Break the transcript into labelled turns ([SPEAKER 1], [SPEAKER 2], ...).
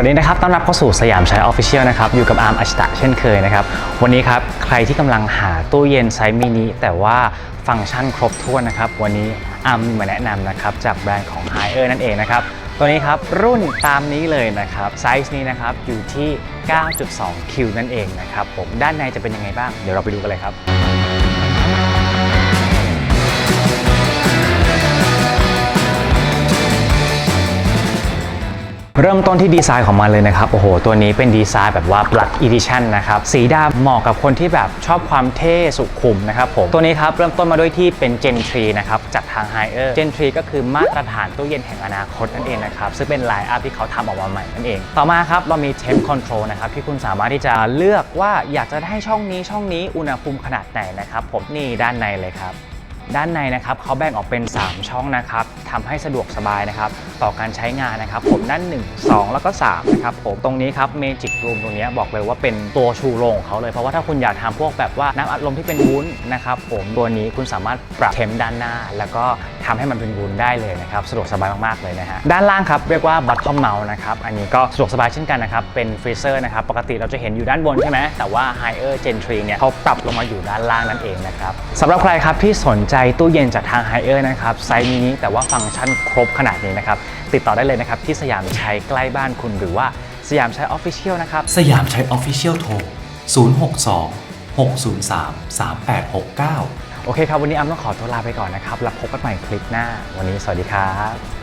[SPEAKER 1] วัสดีนะครับ ต้อนรับเข้าสู่สยามใช้ออฟฟิเชียลนะครับ อยู่กับอาร์มอัชตะเช่นเคยนะครับ วันนี้ครับ ใครที่กำลังหาตู้เย็นไซส์มินิแต่ว่าฟังก์ชันครบถ้วนนะครับ วันนี้อาร์มมาแนะนำนะครับ จากแบรนด์ของ h i เ e r นั่นเองนะครับ ตัวนี้ครับ รุ่นตามนี้เลยนะครับ ไซส์นี้นะครับ อยู่ที่ 9.2 คิวนั่นเองนะครับผมด้านในจะเป็นยังไงบ้าง เดี๋ยวเราไปดูกันเลยครับ เริ่มต้นที่ดีไซน์ของมันเลยนะครับ โอ้โห ตัวนี้เป็นดีไซน์แบบว่า Black Edition นะครับ สีดำเหมาะกับคนที่แบบชอบความเท่สุขุมนะครับผม ตัวนี้ครับ เริ่มต้นมาด้วยที่เป็น Gen 3นะครับ จากทาง h i เ e r Gen 3ก็คือมาตรฐานตู้เย็นแห่งอนาคตนั่นเองนะครับ ซึ่งเป็นไลน์อัพที่เขาทำออกมาใหม่นั่นเอง ต่อมาครับ เรามี Temp Control นะครับ ที่คุณสามารถที่จะเลือกว่าอยากจะให้ช่องนี้ช่องนี้อุณหภูมิขนาดไหนนะครับผมนี่ด้านในเลยครับ ด้านในนะครับเขาแบ่งออกเป็น 3 ช่องนะครับทำให้สะดวกสบายนะครับต่อการใช้งานนะครับ ผมด้าน 1 2 แล้วก็3นะครับผมตรงนี้ครับเมจิกรูมตรงนี้บอกเลยว่าเป็นตัวชูโรงของเขาเลย เพราะว่าถ้าคุณอยากทำพวกแบบว่าน้ำอัดลมที่เป็นวุ้นนะครับผมตัวนี้คุณสามารถปรับเทมด้านหน้า แล้วก็ ทำให้มันเป็นวุ้นได้เลยนะครับสะดวกสบายมากๆเลยนะฮะด้านล่างครับเรียกว่า bottom mount นะครับอันนี้ก็สะดวกสบายเช่นกันนะครับเป็นฟรีเซอร์นะครับปกติเราจะเห็นอยู่ด้านบนใช่ไหมแต่ว่า h i เ e r Gen 3เนี่ยเขาปรับลงมาอยู่ด้านล่างนั่นเองนะครับสำหรับใครครับที่สนใจตู้เย็นจากทาง h i เ e r นะครับไซส์มินิแต่ว่าฟังก์ชันครบขนาดนี้นะครับติดต่อได้เลยนะครับที่สยามใช้ใกล้บ้านคุณหรือว่าสยามใช้ออฟฟิเชียลนะครับ
[SPEAKER 2] สยามใช้ออฟฟิเชียลโทร 062 603 3869
[SPEAKER 1] โอเคครับ วันนี้อัมต้องขอตัวลาไปก่อนนะครับ แล้วพบกันใหม่คลิปหน้า วันนี้สวัสดีครับ